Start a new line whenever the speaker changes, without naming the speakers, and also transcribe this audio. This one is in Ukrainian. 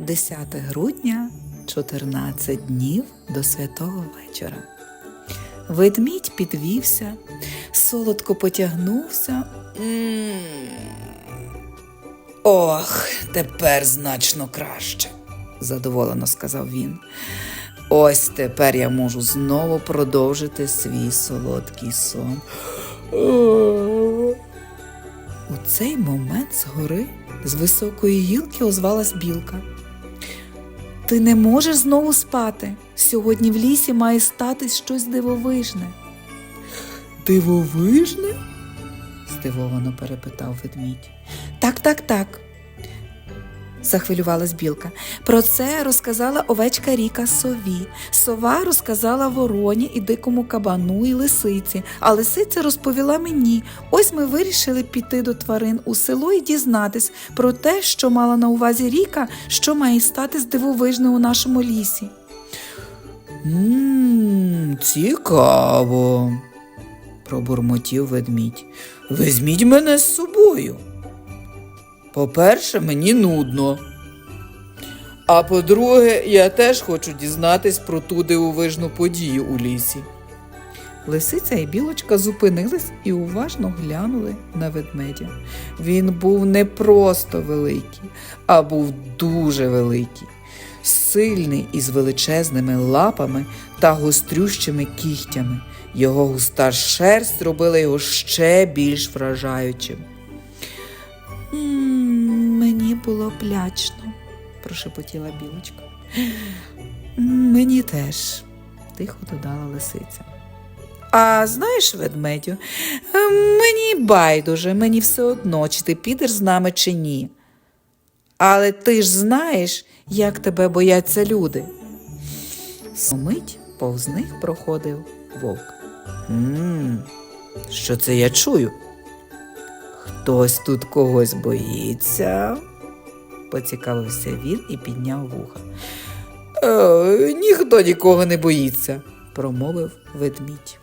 10 грудня, 14 днів до святого вечора. Ведмідь підвівся, солодко потягнувся. Ох, тепер значно краще, задоволено сказав він. Ось тепер я можу знову продовжити свій солодкий сон. У цей момент згори з високої гілки озвалась білка. Ти не можеш знову спати. Сьогодні в лісі має статись щось дивовижне. Дивовижне? здивовано перепитав ведмідь. Так, так, так. Захвилювалась білка. Про це розказала овечка Ріка сові. Сова розказала вороні і дикому кабану і лисиці, а лисиця розповіла мені. Ось ми вирішили піти до тварин у село і дізнатись про те, що мала на увазі Ріка, що має стати дивовижне у нашому лісі. Мм, цікаво, пробурмотів ведмідь. Візьміть мене з собою. По-перше, мені нудно. А по-друге, я теж хочу дізнатись про ту дивовижну подію у лісі. Лисиця і білочка зупинились і уважно глянули на ведмедя. Він був не просто великий, а був дуже великий, сильний із величезними лапами та гострющими кігтями. Його густа шерсть робила його ще більш вражаючим. «М, Мені було плячно, прошепотіла білочка. Мені теж, тихо додала лисиця. А знаєш, ведмедю, мені байдуже, мені все одно, чи ти підеш з нами, чи ні. Але ти ж знаєш, як тебе бояться люди. Мить повз них проходив вовк. «М, Що це я чую? Хтось тут когось боїться, поцікавився він і підняв вуха. Е, ніхто нікого не боїться, промовив ведмідь.